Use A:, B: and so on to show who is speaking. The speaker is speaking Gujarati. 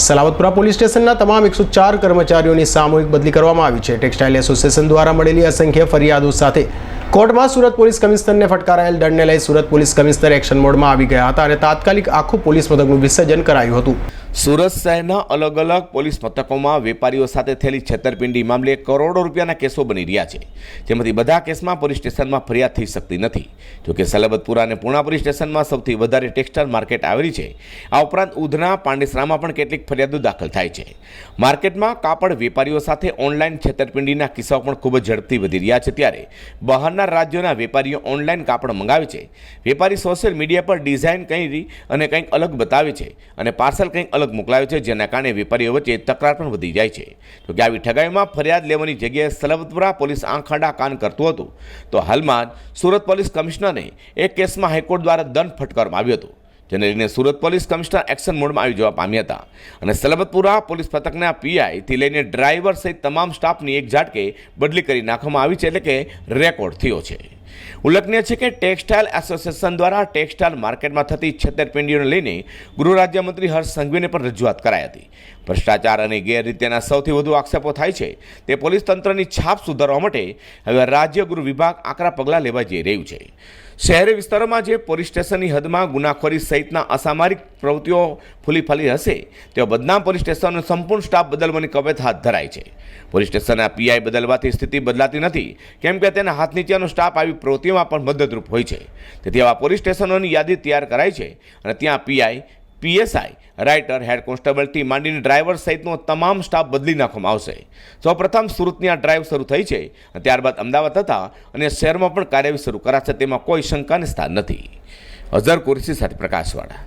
A: સલાવતપુરા પોલીસ સ્ટેશનના તમામ એકસો ચાર કર્મચારીઓની સામૂહિક બદલી કરવામાં આવી છે. ટેક્સટાઇલ એસોસિએશન દ્વારા મળેલી અસંખ્ય ફરિયાદો સાથે કોર્ટમાં સુરત પોલીસ કમિશનરને ફટકારાયેલ દંડને લઈ સુરત પોલીસ કમિશનર એક્શન મોડમાં આવી ગયા હતા અને તાત્કાલિક આખું પોલીસ મથકનું વિસર્જન કરાયું હતું.
B: સુરત શહેરના અલગ અલગ પોલીસ મથકોમાં વેપારીઓ સાથે થયેલી છેતરપિંડી મામલે કરોડો રૂપિયાના કેસો બની રહ્યા છે. જેમાંથી બધા કેસમાં પોલીસ સ્ટેશનમાં ફરિયાદ થઈ શકતી નથી. જોકે સલબતપુરા અને પૂણા પોલીસ સ્ટેશનમાં સૌથી વધારે ટેક્સટાઇલ માર્કેટ આવેલી છે. આ ઉપરાંત ઉધના, પાંડેસરામાં પણ કેટલીક ફરિયાદો દાખલ થાય છે. માર્કેટમાં કાપડ વેપારીઓ સાથે ઓનલાઈન છેતરપિંડીના કિસ્સાઓ પણ ખૂબ જ ઝડપથી વધી રહ્યા છે ત્યારે બહારના રાજ્યોના વેપારીઓ ઓનલાઈન કાપડ મંગાવે છે. વેપારી સોશિયલ મીડિયા પર ડિઝાઇન કંઈ અને કંઈક અલગ બતાવે છે અને પાર્સલ કંઈક અલગ મોકલાવે છે, જેના કારણે વેપારીઓ વચ્ચે તકરાર પણ વધી જાય છે. તો કે આવી ઠગાઈમાં ફરિયાદ લેવાની જગ્યાએ સલબતપુરા પોલીસ આંખાડા કાન કરતું હતું. તો હાલમાં સુરત પોલીસ કમિશનરને એક કેસમાં હાઈકોર્ટ દ્વારા દંડ ફટકારવામાં આવ્યો હતો. જેને લઈને સુરત પોલીસ કમિશનર એક્શન મોડમાં આવી જવા પામ્યા હતા. અને સલબતપુરા પોલીસ પથકના પીઆઈથી લઈને ડ્રાઈવર સહિત તમામ સ્ટાફની એક ઝાટકે બદલી કરી નાખવામાં આવી છે એટલે કે રેકોર્ડ થયો છે. ઉલ્લેખનીય છે કે ટેક્સટાઇલ એસોસિએશન દ્વારા ટેક્સટાઇલ માર્કેટમાં થતી છેતરપિંડીઓને લઈને ગૃહ રાજ્યમંત્રી હર્ષ સંઘવીને પણ રજૂઆત કરાઈ હતી. ભ્રષ્ટાચાર અને ગેરરીતિના સૌથી વધુ આક્ષેપો થાય છે તે પોલીસ તંત્રની છાપ સુધારવા માટે હવે રાજ્ય ગૃહ વિભાગ આકરા પગલાં લેવા જઈ રહ્યું છે. શહેરી વિસ્તારોમાં જે પોલીસ સ્ટેશનની હદમાં ગુનાખોરી સહિતના અસામારિક પ્રવૃત્તિઓ ફૂલી ફાલી હશે, તેઓ બદનામ પોલીસ સ્ટેશનનો સંપૂર્ણ સ્ટાફ બદલવાની કવાયત હાથ ધરાય છે. પોલીસ સ્ટેશનના પીઆઈ બદલવાથી સ્થિતિ બદલાતી નથી, કેમ કે તેના હાથ નીચેનો સ્ટાફ આવી પ્રવૃત્તિઓમાં પણ મદદરૂપ હોય છે. તેથી આવા પોલીસ સ્ટેશનોની યાદી તૈયાર કરાઈ છે અને ત્યાં પીઆઈ, પીએસઆઈ, રાઇટર, હેડ કોન્સ્ટેબલથી માંડીને ડ્રાઈવર સહિતનો તમામ સ્ટાફ બદલી નાખવામાં આવશે. સૌપ્રથમ સુરતની આ ડ્રાઈવ શરૂ થઈ છે અને ત્યારબાદ અમદાવાદ હતા અને શહેરમાં પણ કાર્યવાહી શરૂ કરાશે તેમાં કોઈ શંકાને સ્થાન નથી. અઝર કુરશી સાથે પ્રકાશવાળા